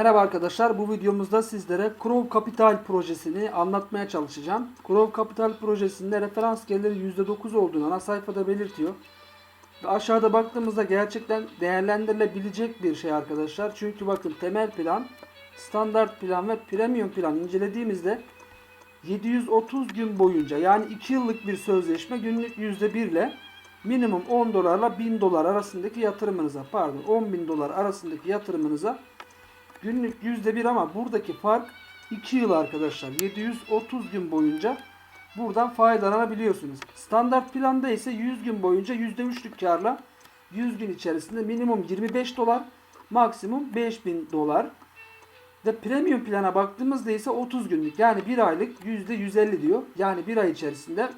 Merhaba arkadaşlar. Bu videomuzda sizlere Crow Capital projesini anlatmaya çalışacağım. Crow Capital projesinde referans geliri %9 olduğunu ana sayfada belirtiyor. Ve aşağıda baktığımızda gerçekten değerlendirilebilecek bir şey arkadaşlar. Çünkü bakın temel plan, standart plan ve premium plan incelediğimizde 730 gün boyunca yani 2 yıllık bir sözleşme günlük %1 ile minimum 10 dolarla 1000 dolar arasındaki yatırımınıza pardon 10 bin dolar arasındaki yatırımınıza günlük %1 ama buradaki fark 2 yıl arkadaşlar 730 gün boyunca buradan faydalanabiliyorsunuz. Standart planda ise 100 gün boyunca %3'lük karla 100 gün içerisinde minimum 25 dolar maksimum 5000 dolar ve premium plana baktığımızda ise 30 günlük yani 1 aylık %150 diyor. Yani 1 ay içerisinde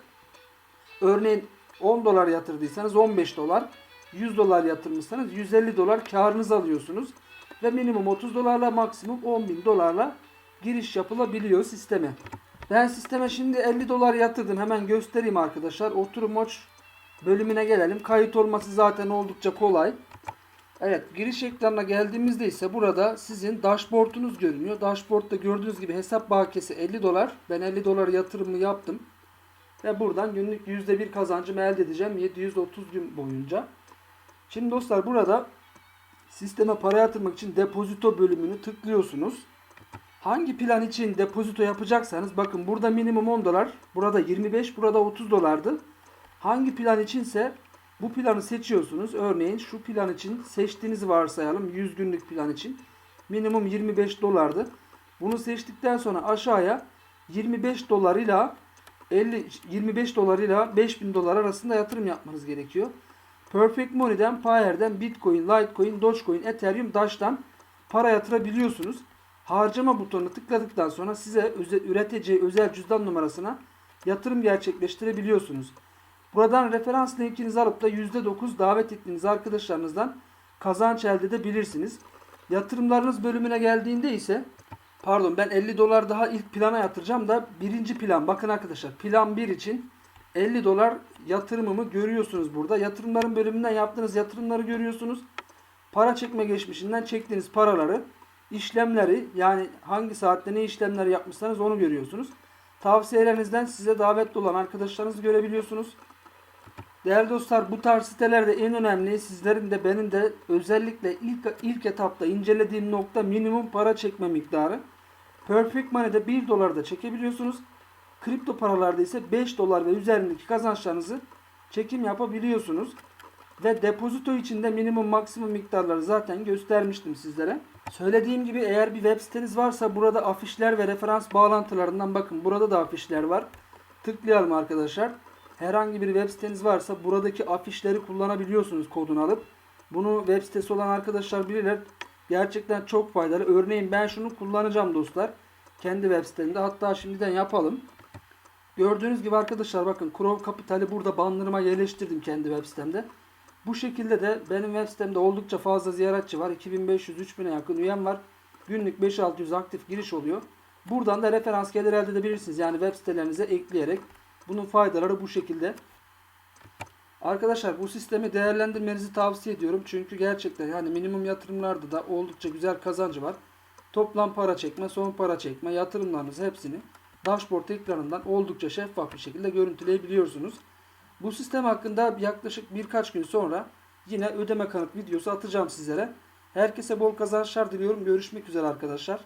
örneğin 10 dolar yatırdıysanız 15 dolar, 100 dolar yatırmışsanız 150 dolar karınızı alıyorsunuz. Ve minimum 30 dolarla maksimum 10 bin dolarla giriş yapılabiliyor sisteme. Ben sisteme şimdi 50 dolar yatırdım. Hemen göstereyim arkadaşlar. Oturum Watch bölümüne gelelim. Kayıt olması zaten oldukça kolay. Evet giriş ekranına geldiğimizde ise burada sizin dashboard'unuz görünüyor. Dashboard'da gördüğünüz gibi hesap bakiyesi 50 dolar. Ben 50 dolar yatırımı yaptım. Ve buradan günlük %1 kazancımı elde edeceğim 730 gün boyunca. Şimdi dostlar burada sisteme para yatırmak için depozito bölümünü tıklıyorsunuz. Hangi plan için depozito yapacaksanız bakın burada minimum 10 dolar, burada 25, burada 30 dolardı. Hangi plan içinse bu planı seçiyorsunuz. Örneğin şu plan için seçtiğinizi varsayalım 100 günlük plan için. Minimum 25 dolardı. Bunu seçtikten sonra aşağıya 25 dolarıyla 50 25 dolarıyla 5000 dolar arasında yatırım yapmanız gerekiyor. Perfect Money'den, Payeer'den, Bitcoin, Litecoin, Dogecoin, Ethereum, Dash'tan para yatırabiliyorsunuz. Harcama butonuna tıkladıktan sonra size üreteceği özel cüzdan numarasına yatırım gerçekleştirebiliyorsunuz. Buradan referans linkinizi alıp da %9 davet ettiğiniz arkadaşlarınızdan kazanç elde edebilirsiniz. Yatırımlarınız bölümüne geldiğinde ise pardon ben 50 dolar daha ilk plana yatıracağım da birinci plan bakın arkadaşlar plan 1 için 50 dolar yatırımımı görüyorsunuz burada. Yatırımların bölümünden yaptığınız yatırımları görüyorsunuz. Para çekme geçmişinden çektiğiniz paraları, işlemleri yani hangi saatte ne işlemler yapmışsanız onu görüyorsunuz. Tavsiyelerinizden size davetli olan arkadaşlarınızı görebiliyorsunuz. Değerli dostlar bu tarz sitelerde en önemli sizlerin de benim de özellikle ilk, ilk etapta incelediğim nokta minimum para çekme miktarı. Perfect Money'de 1 dolar da çekebiliyorsunuz. Kripto paralarda ise 5 dolar ve üzerindeki kazançlarınızı çekim yapabiliyorsunuz. Ve depozito içinde minimum maksimum miktarları zaten göstermiştim sizlere. Söylediğim gibi eğer bir web siteniz varsa burada afişler ve referans bağlantılarından bakın burada da afişler var. Tıklayalım arkadaşlar. Herhangi bir web siteniz varsa buradaki afişleri kullanabiliyorsunuz kodunu alıp. Bunu web sitesi olan arkadaşlar bilirler. Gerçekten çok faydalı. Örneğin ben şunu kullanacağım dostlar. Kendi web sitemde. Hatta şimdiden yapalım. Gördüğünüz gibi arkadaşlar bakın Crow Capital'i burada bannerıma yerleştirdim kendi web sitemde. Bu şekilde de benim web sitemde oldukça fazla ziyaretçi var. 2500-3000'e yakın üyem var. Günlük 5-600 aktif giriş oluyor. Buradan da referans gelir elde edebilirsiniz. Yani web sitelerinize ekleyerek. Bunun faydaları bu şekilde. Arkadaşlar bu sistemi değerlendirmenizi tavsiye ediyorum. Çünkü gerçekten yani minimum yatırımlarda da oldukça güzel kazancı var. Toplam para çekme, son para çekme, yatırımlarınızı hepsini dashboard ekranından oldukça şeffaf bir şekilde görüntüleyebiliyorsunuz. Bu sistem hakkında yaklaşık birkaç gün sonra yine ödeme kanıt videosu atacağım sizlere. Herkese bol kazançlar diliyorum. Görüşmek üzere arkadaşlar.